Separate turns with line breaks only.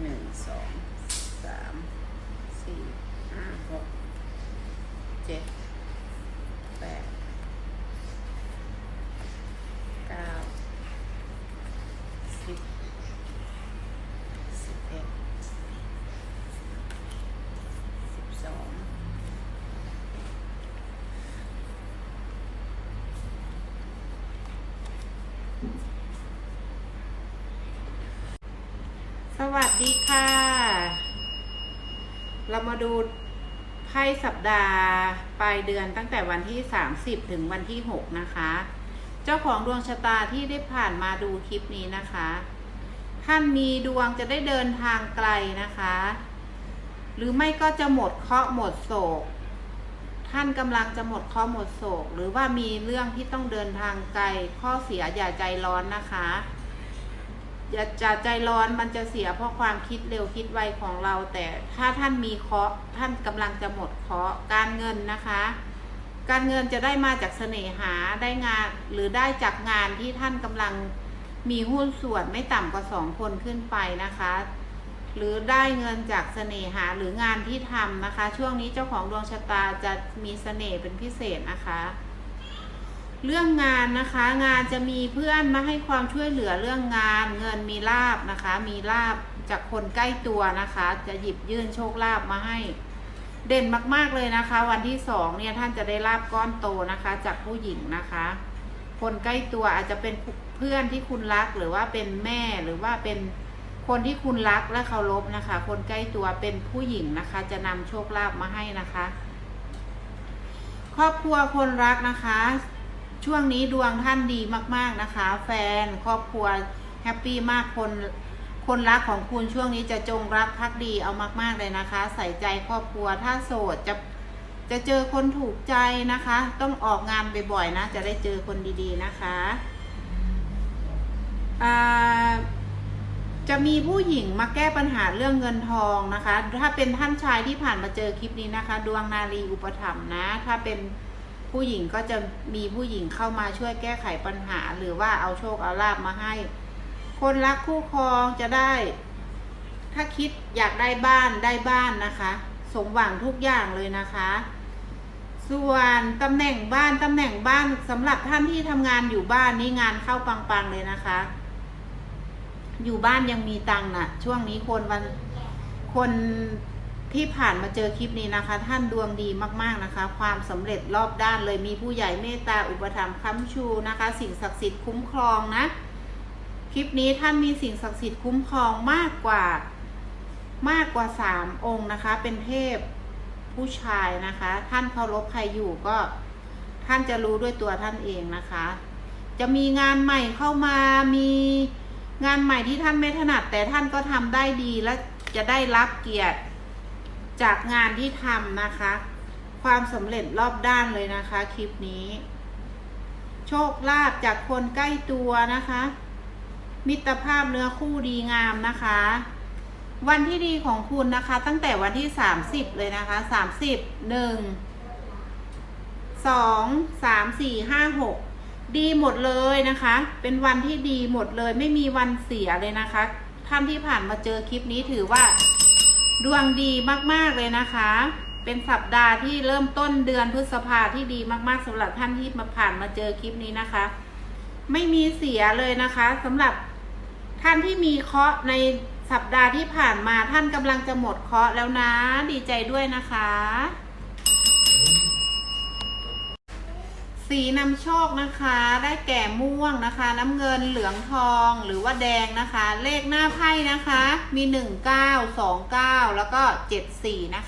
หนึ่งสองสามสี่ห้าหกเจ็ดแปดเก้าสิบสิบเอ็ดสิบสอง ส วัสดีค่ะ เรามาดูไพ่สัปดาห์ปลายเดือนตั้งแต่วันที่ 30 ถึงวันที่ 6 นะคะ เจ้าของดวงชะตาที่ได้ผ่านมาดูคลิปนี้นะคะ ท่านมีดวงจะได้เดินทางไกลนะคะ หรือไม่ก็จะหมดเคราะห์หมดโศก ท่านกำลังจะหมดเคราะห์หมดโศก หรือว่ามีเรื่องที่ต้องเดินทางไกล ข้อเสียอย่าใจร้อนนะคะ อย่าจะใจร้อนมันจะเสียเพราะความคิดเร็วคิดไวของเรา แต่ถ้าท่านมีเคาะท่านกำลังจะหมดเคาะการเงินนะคะ การเงินจะได้มาจากเสน่หาได้งานหรือได้จากงานที่ท่านกำลังมีหุ้นส่วนไม่ต่ำกว่าสองคนขึ้นไปนะคะ หรือได้เงินจากเสน่หาหรืองานที่ทำนะคะ ช่วงนี้เจ้าของดวงชะตาจะมีเสน่ห์เป็นพิเศษนะคะ เรื่องงานนะคะ งานจะมีเพื่อนมาให้ความช่วยเหลือเรื่องงาน เงินมีลาบนะคะ มีลาบจากคนใกล้ตัวนะคะ จะหยิบยื่นโชคลาบมาให้ เด่นมากๆเลยนะคะ วันที่สองเนี่ยท่านจะได้ลาบก้อนโตนะคะ จากผู้หญิงนะคะ คนใกล้ตัวอาจจะเป็นเพื่อนที่คุณรักหรือว่าเป็นแม่หรือว่าเป็นคนที่คุณรักและเคารพนะคะ คนใกล้ตัวเป็นผู้หญิงนะคะ จะนำโชคลาภมาให้นะคะ ครอบครัวคนรักนะคะ ช่วงนี้ดวงท่านดีมาก ๆนะคะ แฟนครอบครัวแฮปปี้มากคนคนรักของคุณช่วงนี้จะจงรักภักดีเอามาก ๆ เลยนะคะ ใส่ใจครอบครัวถ้าโสดจะจะเจอคนถูกใจนะคะ ต้องออกงานบ่อยๆนะ จะได้เจอคนดีๆนะคะจะมีผู้หญิงมาแก้ปัญหาเรื่องเงินทองนะคะ ถ้าเป็นท่านชายที่ผ่านมาเจอคลิปนี้นะคะ ดวงนารีอุปถัมภ์นะ ถ้าเป็น ผู้หญิงก็จะมีผู้หญิงเข้ามาช่วยแก้ไขปัญหา หรือว่าเอาโชคเอาลาบมาให้ คนรักคู่ครองจะได้ ถ้าคิดอยากได้บ้านได้บ้านนะคะ สมหวังทุกอย่างเลยนะคะ ส่วนตำแหน่งบ้านตำแหน่งบ้านสำหรับท่านที่ทำงานอยู่บ้านนี่งานเข้าปังๆเลยนะคะ อยู่บ้านยังมีตังค์น่ะ ช่วงนี้คนวันคน ที่ผ่านมาเจอคลิปนี้นะคะ ท่านดวงดีมากๆนะคะ ความสำเร็จรอบด้านเลยมีผู้ใหญ่เมตตาอุปถัมภ์ค้ำชูนะคะ สิ่งศักดิ์สิทธิ์คุ้มครองนะ คลิปนี้ท่านมีสิ่งศักดิ์สิทธิ์คุ้มครองมากกว่ามากกว่าสามองค์นะคะ เป็นเทพผู้ชายนะคะ ท่านเคารพใครอยู่ก็ท่านจะรู้ด้วยตัวท่านเองนะคะ จะมีงานใหม่เข้ามามีงานใหม่ที่ท่านไม่ถนัด แต่ท่านก็ทำได้ดีและจะได้รับเกียรติ จากงานที่ทำนะคะ ความสำเร็จรอบด้านเลยนะคะ คลิปนี้ โชคลาภจากคนใกล้ตัวนะคะ มิตรภาพเนื้อคู่ดีงามนะคะ วันที่ดีของคุณนะคะ ตั้งแต่วันที่ 30 เลยนะคะ 30 1 2 3 4 5 6 ดีหมดเลยนะคะ เป็นวันที่ดีหมดเลยไม่มีวันเสียเลยนะคะ ท่านที่ผ่านมาเจอคลิปนี้ถือว่า ดวงดีมากๆเลยนะคะ เป็นสัปดาห์ที่เริ่มต้นเดือนพฤษภาที่ดีมากๆสำหรับท่านที่มาผ่านมาเจอคลิปนี้นะคะ ไม่มีเสียเลยนะคะสำหรับท่านที่มีเคราะห์ในสัปดาห์ที่ผ่านมาท่านกำลังจะหมดเคราะห์แล้วนะ ดีใจด้วยนะคะ สีนำโชคนะคะ ได้แก่ม่วงนะคะ น้ำเงินเหลืองทองหรือว่าแดงนะคะ เลขหน้าไพ่นะคะ มี 19 29 แล้วก็ 74 นะคะ